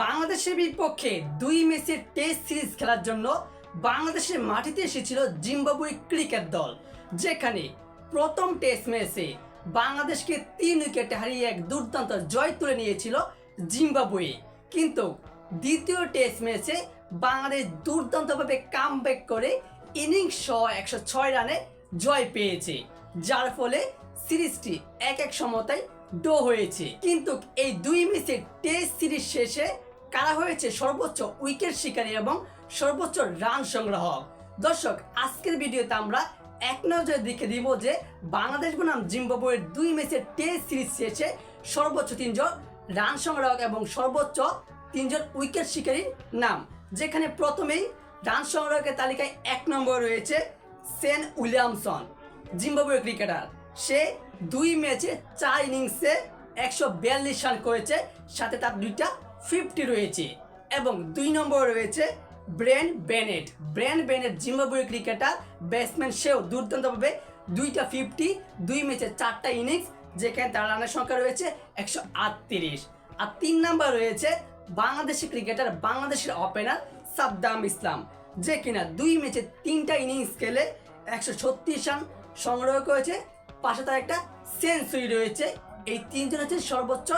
বাংলাদেশের বিপক্ষে দুই ম্যাচের টেস্ট সিরিজ খেলার জন্য বাংলাদেশের মাটিতে এসেছিল জিম্বাবুয়ে ক্রিকেট দল, যেখানে প্রথম টেস্ট ম্যাচে বাংলাদেশকে তিন উইকেটে হারিয়ে এক দুর্দান্ত জয় তুলে নিয়েছিল জিম্বাবুয়ে। কিন্তু দ্বিতীয় টেস্ট ম্যাচে বাংলাদেশ দুর্দান্তভাবে কাম ব্যাক করে ইনিংস সহ একশো ছয় রানে জয় পেয়েছে, যার ফলে সিরিজটি এক এক সমতায় ডো হয়েছে। কিন্তু এই দুই ম্যাচের টেস্ট সিরিজ শেষে কারা হয়েছে সর্বোচ্চ উইকেট শিকারী এবং সর্বোচ্চ রান সংগ্রাহক? দর্শক, আজকের ভিডিওতে আমরা এক নজরে দেখে দিব যে বাংলাদেশ বনাম জিম্বাবুয়ের দুই ম্যাচের টেস্ট সিরিজ শেষে সর্বোচ্চ তিনজন রান সংগ্রাহক এবং সর্বোচ্চ তিনজন উইকেট শিকারীর নাম, যেখানে প্রথমেই রান সংগ্রাহকের তালিকায় এক নম্বর রয়েছে সেন উইলিয়ামসন জিম্বাবুয়ে ক্রিকেটার। সে দুই ম্যাচে চার ইনিংসে একশো বিয়াল্লিশ রান করেছে, সাথে তার দুইটা ফিফটি রয়েছে এবং দুই নম্বর রয়েছে Brian Bennett. Brian Bennett Zimbabwe cricketer, batsman সেও দুর্দান্তভাবে দুইটা ফিফটি, দুই ম্যাচে চারটা ইনিংস, যেখানে তার রানের সংখ্যা রয়েছে একশো আটত্রিশ। আর তিন নম্বর রয়েছে বাংলাদেশি ক্রিকেটার, বাংলাদেশের ওপেনার সাদ্দাম ইসলাম, যে কিনা দুই ম্যাচে তিনটা ইনিংস খেলে একশো ছত্রিশ রান সংগ্রহ করেছে পাশে তার একটা সেঞ্চুরি রয়েছে। এই তিনজন হচ্ছে সর্বোচ্চ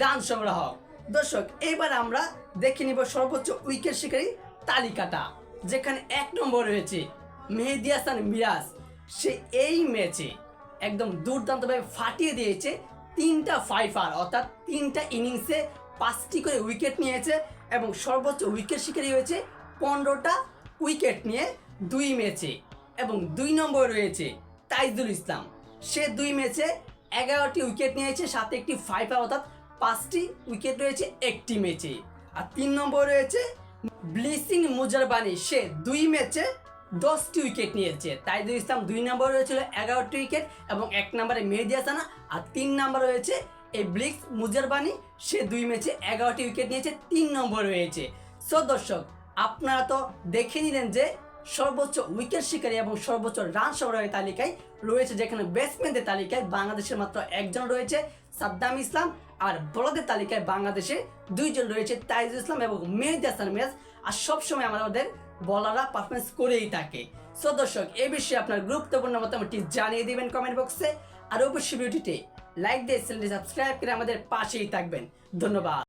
রান সংগ্রাহক। দর্শক এবার আমরা দেখে নিব সর্বোচ্চ উইকেট শিকারী তালিকাটা, যেখানে এক নম্বর রয়েছে মেহেদি হাসান মিরাজ। সে এই ম্যাচে একদম দুর্দান্তভাবে ফাটিয়ে দিয়েছে তিনটা ফাইফার অর্থাৎ তিনটা ইনিংসে পাঁচটি করে উইকেট নিয়েছে এবং সর্বোচ্চ উইকেট শিকারী হয়েছে পনেরোটা উইকেট নিয়ে দুই ম্যাচে। এবং দুই নম্বর রয়েছে তাইজুল ইসলাম। সে দুই ম্যাচে এগারোটি উইকেট নিয়েছে, সাথে একটি ফাইফার অর্থাৎ পাঁচটি উইকেট রয়েছে একটি ম্যাচে। আর তিন নম্বর রয়েছে ব্লিসিং মুজারবানি, সে দুই ম্যাচে দশটি উইকেট নিয়েছে। তাইজুল ইসলাম দুই নম্বর রয়েছিল এগারোটি উইকেট এবং এক নম্বরে মেহেদি হাসানা, আর তিন নম্বর রয়েছে এই ব্লিক্স মুজারবানি, সে দুই ম্যাচে এগারোটি উইকেট নিয়েছে, তিন নম্বর রয়েছে। সো দর্শক, আপনারা তো দেখে নিলেন যে সর্বোচ্চ উইকেট শিকারী এবং সর্বোচ্চ রান সংগ্রহের তালিকায় রয়েছে যেখানে ব্যাটসম্যানদের তালিকায় বাংলাদেশের মাত্র একজন রয়েছে, সাদ্দাম ইসলাম। আর বলদের তালিকায় বাংলাদেশে দুইজন রয়েছে, তাইজুল ইসলাম এবং মেহেদি হাসান আর সবসময় আমরা আমাদের বলাররা পারফরমেন্স করেই থাকে। সো দর্শক এই বিষয়ে আপনার গুরুত্বপূর্ণ মতামতটি জানিয়ে দিবেন কমেন্ট বক্সে আর অবশ্যই ভিডিওটিতে লাইক দিয়ে চ্যানেলটি সাবস্ক্রাইব করে আমাদের পাশেই থাকবেন। ধন্যবাদ।